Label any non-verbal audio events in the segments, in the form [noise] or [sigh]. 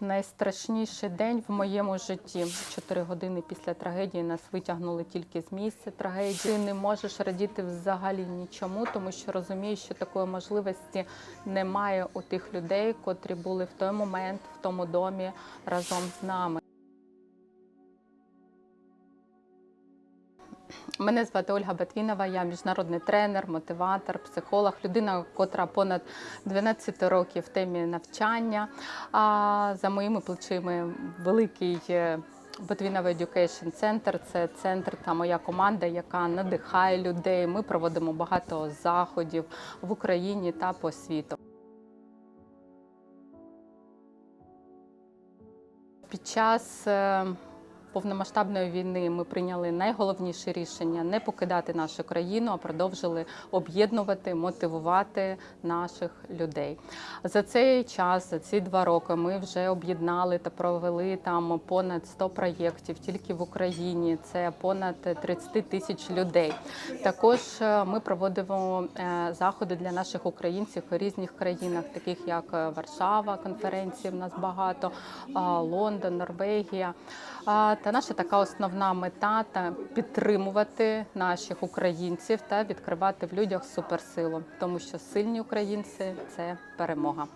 Найстрашніший день в моєму житті. Чотири години після трагедії нас витягнули тільки з місця трагедії. Ти не можеш радіти взагалі нічому, тому що розумієш, що такої можливості немає у тих людей, котрі були в той момент в тому домі разом з нами. Мене звати Ольга Батвінова, я міжнародний тренер, мотиватор, психолог, людина, котра понад 12 років в темі навчання. А за моїми плечима великий е, Ботвінова Education Center. Це центр та моя команда, яка надихає людей. Ми проводимо багато заходів в Україні та по світу. Під час е, повномасштабної війни ми прийняли найголовніше рішення не покидати нашу країну, а продовжили об'єднувати, мотивувати наших людей. За цей час, за ці два роки, ми вже об'єднали та провели там понад 100 проєктів тільки в Україні. Це понад 30 тисяч людей. Також е, ми проводимо е, заходи для наших українців у різних країнах, таких як е, Варшава, конференції в нас багато, Лондон, Норвегія. Та наша така основна мета та підтримувати наших українців та відкривати в людях суперсилу, тому що сильні українці це перемога.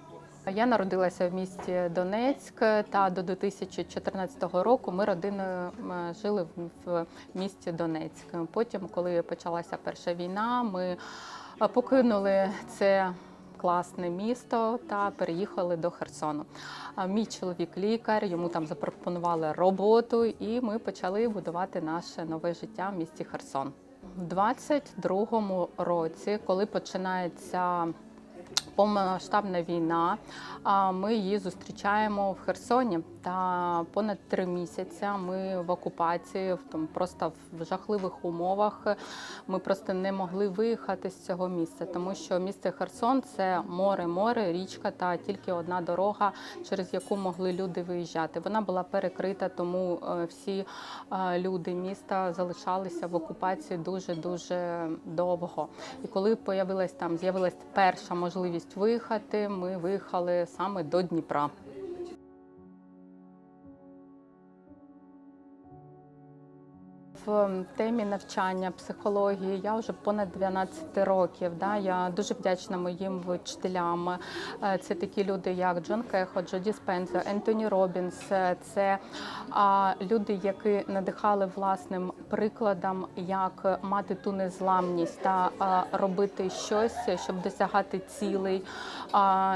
Я народилася в місті Донецьк та до 2014 року ми родиною жили в місті Донецьк. Потім, коли почалася перша війна, ми покинули це класне місто та переїхали до Херсону. Мій чоловік лікар, йому там запропонували роботу, і ми почали будувати наше нове життя в місті Херсон. У 22-му році, коли починається повномасштабна війна. А Ми її зустрічаємо в Херсоні. Та понад три місяці ми в окупації, в тому просто в жахливих умовах. Ми просто не могли виїхати з цього місця, тому що місце Херсон це море, море, річка та тільки одна дорога, через яку могли люди виїжджати. Вона була перекрита, тому е, всі е, люди міста залишалися в окупації дуже дуже довго. І коли появилась там, з'явилась перша можливість виїхати, ми виїхали саме до Дніпра. В темі навчання психології я вже понад 12 років. Да, я дуже вдячна моїм вчителям. Е, Це такі люди, як Джон Кехо, Джоді Спенсер, Ентоні Робінс. Е, Це люди, які надихали власним прикладом, як мати ту незламність та робити щось, щоб досягати цілей,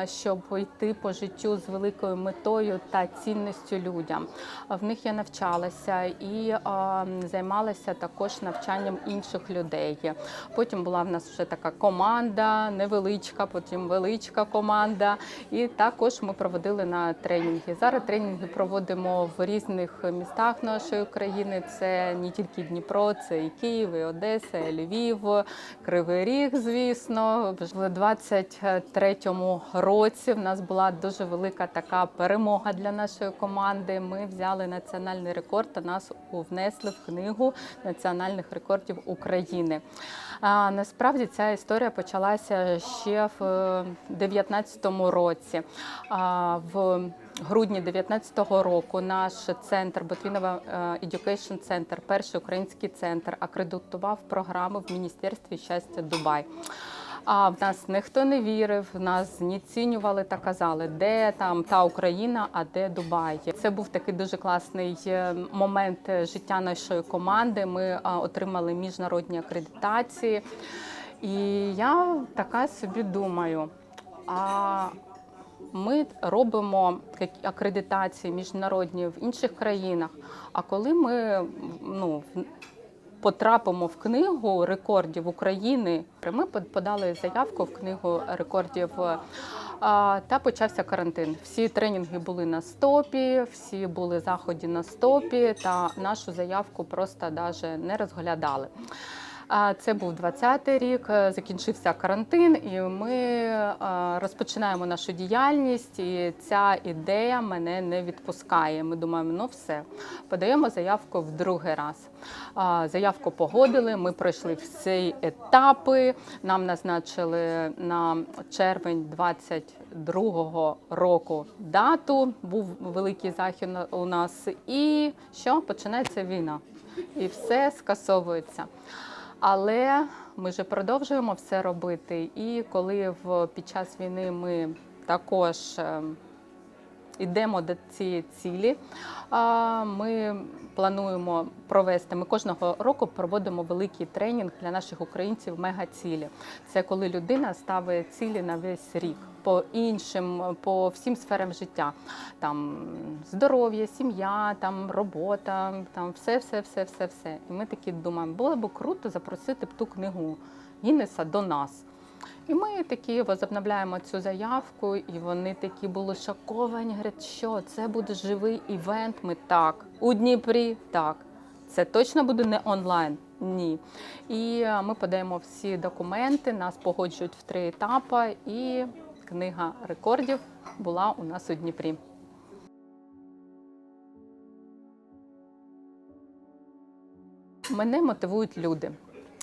щоб йти по життю з великою метою та цінністю людям. В них я навчалася і займалася також навчанням інших людей. Потім була в нас вже така команда, невеличка, потім величка команда. І також ми проводили на тренінги. Зараз тренінги проводимо в різних містах нашої країни. Це не тільки Дніпро, це і Київ, і Одеса, і Львів, Кривий Ріг, звісно. В 23-му році в нас була дуже велика така перемога для нашої команди. Ми взяли національний рекорд та нас внесли в книгу національних рекордів України. А, насправді ця історія почалася ще в 19-му році. А, в грудні 19-го року наш центр Ботвінова е, Education Center, перший український центр, акредитував програму в Міністерстві щастя Дубай. А в нас ніхто не вірив, нас знецінювали та казали, де там та Україна, а де Дубай. Це був такий дуже класний е, момент життя нашої команди. Ми отримали міжнародні акредитації. І я така собі думаю. А ми робимо акредитації міжнародні в інших країнах. А коли ми ну, потрапимо в книгу рекордів України, ми подали заявку в книгу рекордів. Та почався карантин. Всі тренінги були на стопі, всі були заходи на стопі, та нашу заявку просто навіть не розглядали. Це був 20-й рік, е, закінчився карантин, і ми е, розпочинаємо нашу діяльність. І ця ідея мене не відпускає. Ми думаємо, ну все, подаємо заявку в другий раз. Заявку погодили. Ми пройшли всі етапи. Нам назначили на червень 22-го року дату. Був великий захід у нас, і що починається війна, і все скасовується. Але ми вже продовжуємо все робити. І коли в під час війни ми також е, йдемо до цієї цілі, ми плануємо провести. Ми кожного року проводимо великий тренінг для наших українців мегацілі. Це коли людина ставить цілі на весь рік. По іншим, по всім сферам життя, там здоров'я, сім'я, там робота, там все, все, все, все, все. І ми такі думаємо, було б круто запросити б ту книгу Гіннеса до нас. І ми такі возобновляємо цю заявку, і вони такі були шоковані. Говорять, що це буде живий івент. Ми так у Дніпрі, так. Це точно буде не онлайн. Ні. І е, ми подаємо всі документи, нас погоджують в три етапи, і книга рекордів була у нас у Дніпрі. Мене мотивують люди.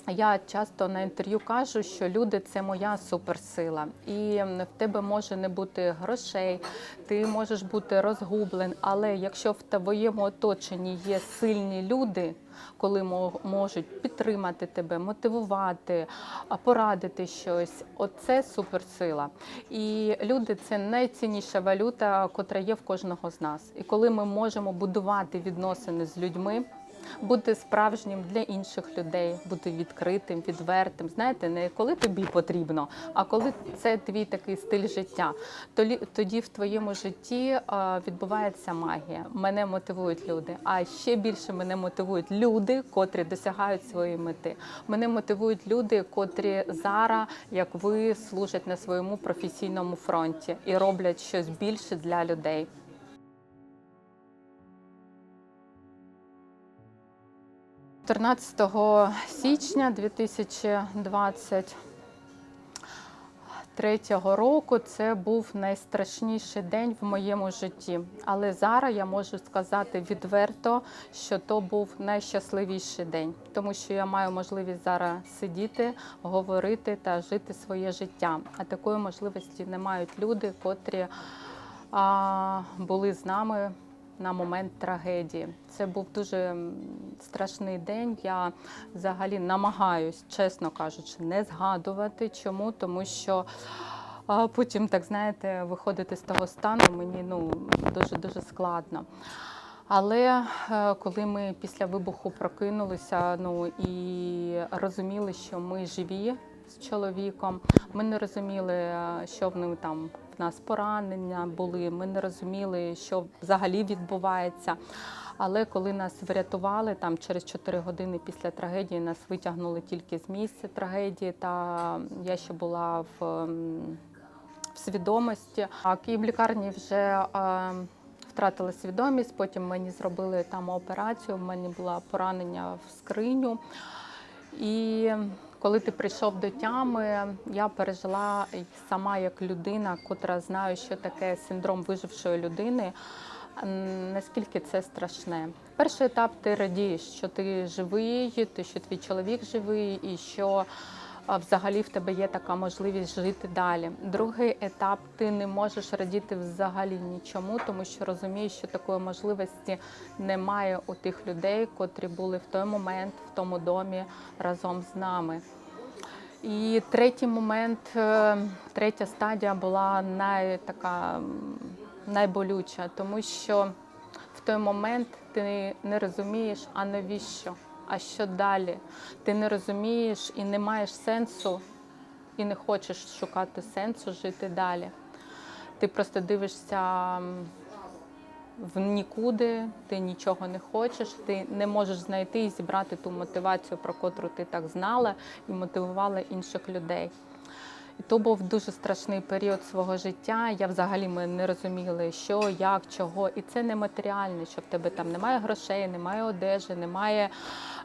Я часто на інтерв'ю кажу, що люди це моя суперсила, і в тебе може не бути грошей, ти можеш бути розгублен. Але якщо в твоєму оточенні є сильні люди, коли мо- можуть підтримати тебе, мотивувати, порадити щось, оце суперсила. І люди це найцінніша валюта, котра є в кожного з нас. І коли ми можемо будувати відносини з людьми. Бути справжнім для інших людей, бути відкритим, відвертим. Знаєте, не коли тобі потрібно, а коли це твій такий стиль життя. Тоді в твоєму житті е, відбувається магія. Мене мотивують люди. А ще більше мене мотивують люди, котрі досягають своєї мети. Мене мотивують люди, котрі зараз, як ви, служать на своєму професійному фронті і роблять щось більше для людей. 14 січня 2023 року це був найстрашніший день в моєму житті. Але зараз я можу сказати відверто, що то був найщасливіший день, тому що я маю можливість зараз сидіти, говорити та жити своє життя. А такої можливості не мають люди, котрі а, були з нами на момент трагедії. Це був дуже страшний день. Я взагалі намагаюсь, чесно кажучи, не згадувати. Чому? Тому що потім, так знаєте, виходити з того стану мені ну, дуже дуже складно. Але е, коли ми після вибуху прокинулися, ну і розуміли, що ми живі з чоловіком, ми не розуміли, е, що в ним там нас поранення були. Ми не розуміли, що взагалі відбувається. Але коли нас врятували там через 4 години після трагедії, нас витягнули тільки з місця трагедії. Та я ще була в, ем, в свідомості. А Київлікарні вже е, втратила свідомість. Потім мені зробили там операцію. У мене було поранення в скриню. І коли ти прийшов до тями, я пережила сама як людина, котра знає, що таке синдром вижившої людини. Наскільки це страшне? Перший етап ти радієш, що ти живий, ти що твій чоловік живий, і що взагалі в тебе є така можливість жити далі. Другий етап ти не можеш радіти взагалі нічому, тому що розумієш, що такої можливості немає у тих людей, котрі були в той момент в тому домі разом з нами. І третій момент, е, третя стадія була най, така, найболюча, тому що в той момент ти не розумієш, а навіщо, а що далі. Ти не розумієш і не маєш сенсу, і не хочеш шукати сенсу жити далі. Ти просто дивишся в нікуди, ти нічого не хочеш, ти не можеш знайти і зібрати ту мотивацію, про котру ти так знала, і мотивувала інших людей. То був дуже страшний період свого життя. Я взагалі ми не розуміли, що, як, чого. І це не матеріальне, що в тебе там немає грошей, немає одежі, немає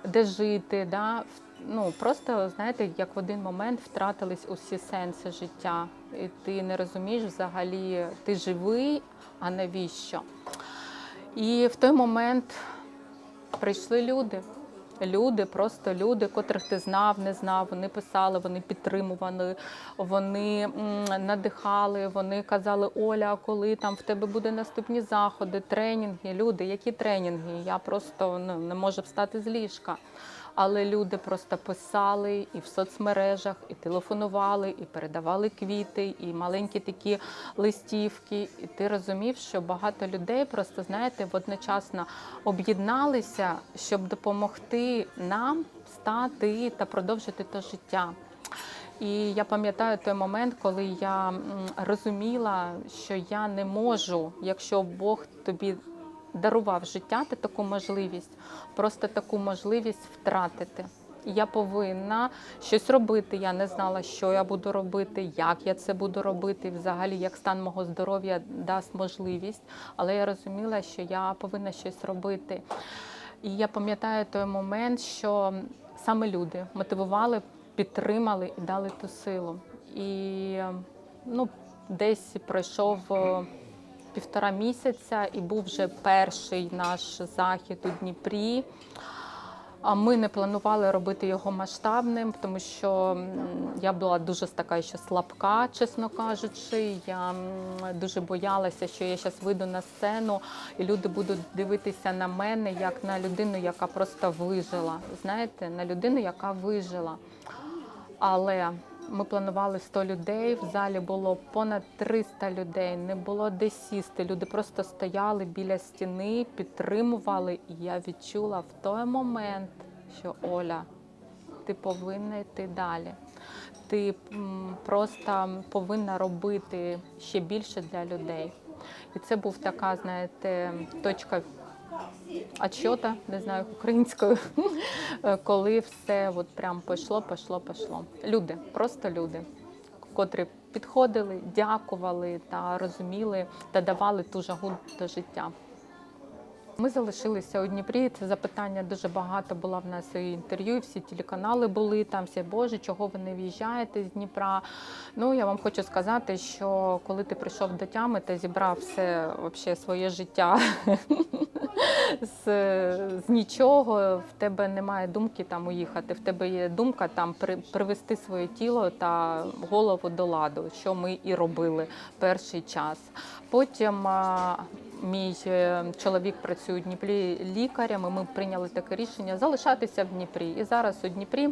де жити. Да? ну просто знаєте, як в один момент втратились усі сенси життя, і ти не розумієш взагалі, ти живий, а навіщо? І в той момент прийшли люди. Люди, просто люди, котрих ти знав, не знав. Вони писали, вони підтримували, вони надихали, вони казали, Оля, коли там в тебе буде наступні заходи, тренінги. Люди, які тренінги? Я просто ну, не можу встати з ліжка. Але люди просто писали і в соцмережах, і телефонували, і передавали квіти, і маленькі такі листівки. І ти розумів, що багато людей просто знаєте, одночасно об'єдналися, щоб допомогти нам стати та продовжити те життя. І я пам'ятаю той момент, коли я розуміла, що я не можу, якщо Бог тобі дарував життя, ти таку можливість, просто таку можливість втратити. Я повинна щось робити. Я не знала, що я буду робити, як я це буду робити, взагалі, як стан мого здоров'я дасть можливість. Але я розуміла, що я повинна щось робити. І я пам'ятаю той момент, що саме люди мотивували, підтримали і дали ту силу. І ну, десь пройшов е, півтора місяця, і був вже перший наш захід у Дніпрі. А ми не планували робити його масштабним, тому що я була дуже така ще слабка, чесно кажучи. Я дуже боялася, що я зараз вийду на сцену, і люди будуть дивитися на мене як на людину, яка просто вижила. Знаєте, на людину, яка вижила. Але ми планували 100 людей. В залі було понад 300 людей. Не було де сісти. Люди просто стояли біля стіни, підтримували. І я відчула в той момент, що Оля, ти повинна йти далі. Ти просто повинна робити ще більше для людей. І це був така, знаєте, точка отчета, не знаю українською, коли все от прям пішло, пішло, пішло. Люди, просто люди, котрі підходили, дякували та розуміли та давали ту жагу до життя. Ми залишилися у Дніпрі. Це запитання дуже багато було в нас і інтерв'ю. Всі телеканали були там. Всі боже, чого ви не в'їжджаєте з Дніпра? Ну я вам хочу сказати, що коли ти прийшов до тями та зібрав все своє життя [laughs] з, з нічого, в тебе немає думки там уїхати. В тебе є думка там при, привести своє тіло та голову до ладу, що ми і робили перший час. Потім мій е, чоловік працює у Дніпрі лікарем, і ми прийняли таке рішення залишатися в Дніпрі. І зараз у Дніпрі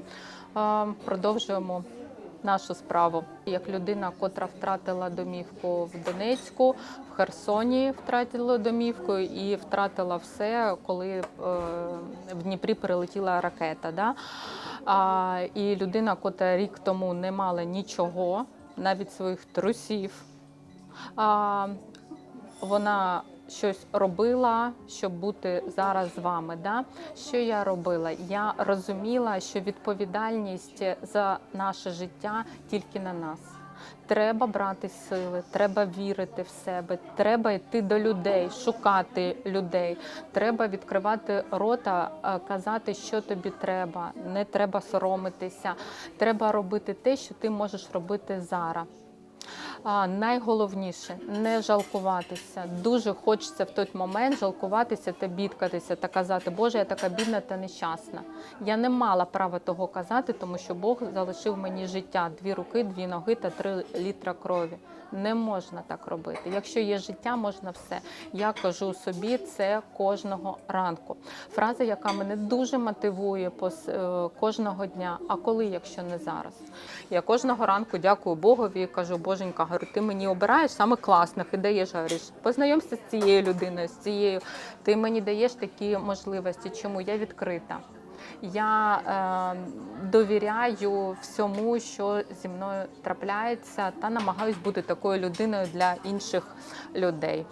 продовжуємо нашу справу. Як людина, котра втратила домівку в Донецьку, в Херсоні втратила домівку і втратила все, коли е, в Дніпрі прилетіла ракета. Да? А, і людина, котра рік тому не мала нічого, навіть своїх трусів. А, вона щось робила, щоб бути зараз з вами. Да? Що я робила? Я розуміла, що відповідальність за наше життя тільки на нас. Треба брати сили, треба вірити в себе, треба йти до людей, шукати людей. Треба відкривати рота, е, казати, що тобі треба. Не треба соромитися. Треба робити те, що ти можеш робити зараз. А, найголовніше не жалкуватися. Дуже хочеться в той момент жалкуватися та бідкатися та казати, Боже, я така бідна та нещасна. Я не мала права того казати, тому що Бог залишив мені життя, дві руки, дві ноги та три літра крові. Не можна так робити. Якщо є життя, можна все. Я кажу собі це кожного ранку. Фраза, яка мене дуже мотивує е, кожного дня. А коли, якщо не зараз? Я кожного ранку дякую Богові і кажу, Боженька, говорю, ти мені обираєш саме класних і даєш, говориш, познайомся з цією людиною, з цією. Ти мені даєш такі можливості. Чому я відкрита? Я е, довіряю всьому, що зі мною трапляється, та намагаюсь бути такою людиною для інших людей.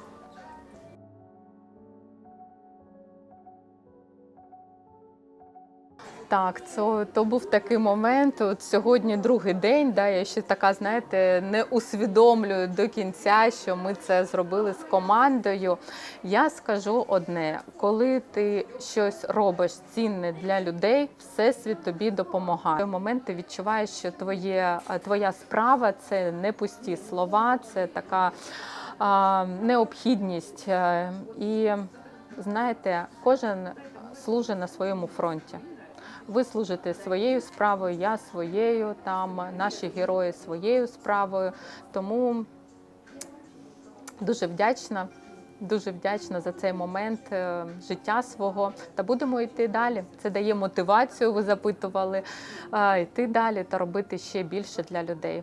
Так, це то був такий момент. От сьогодні другий день. Да, я ще така, знаєте, не усвідомлюю до кінця, що ми це зробили з командою. Я скажу одне: коли ти щось робиш цінне для людей, всесвіт тобі допомагає. В момент ти відчуваєш, що твоє, твоя справа це не пусті слова, це така а, необхідність. Е, І знаєте, кожен служить на своєму фронті. Ви служите своєю справою, я своєю, там наші герої своєю справою. Тому дуже вдячна, дуже вдячна за цей момент е, життя свого. Та будемо йти далі. Це дає мотивацію. Ви запитували йти далі та робити ще більше для людей.